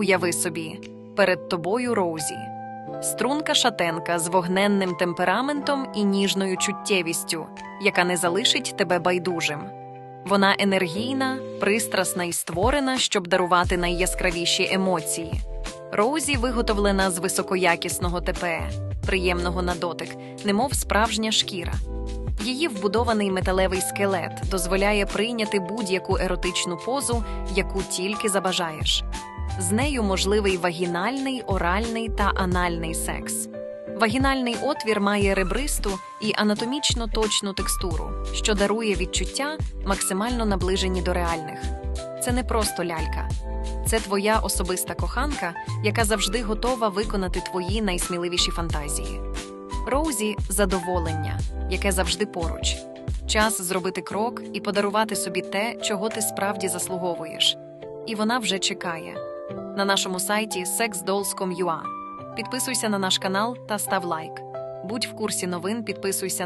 Уяви собі, перед тобою Роузі. Струнка шатенка з вогненним темпераментом і ніжною чуттєвістю, яка не залишить тебе байдужим. Вона енергійна, пристрасна і створена, щоб дарувати найяскравіші емоції. Роузі виготовлена з високоякісного ТПЕ, приємного на дотик, немов справжня шкіра. Її вбудований металевий скелет дозволяє прийняти будь-яку еротичну позу, яку тільки забажаєш. З нею можливий вагінальний, оральний та анальний секс. Вагінальний отвір має ребристу і анатомічно точну текстуру, що дарує відчуття, максимально наближені до реальних. Це не просто лялька, це твоя особиста коханка, яка завжди готова виконати твої найсміливіші фантазії. Роузі задоволення, яке завжди поруч. Час зробити крок і подарувати собі те, чого ти справді заслуговуєш. І вона вже чекає. На нашому сайті sexdolls.com.ua. Підписуйся на наш канал та став лайк. Будь в курсі новин, підписуйся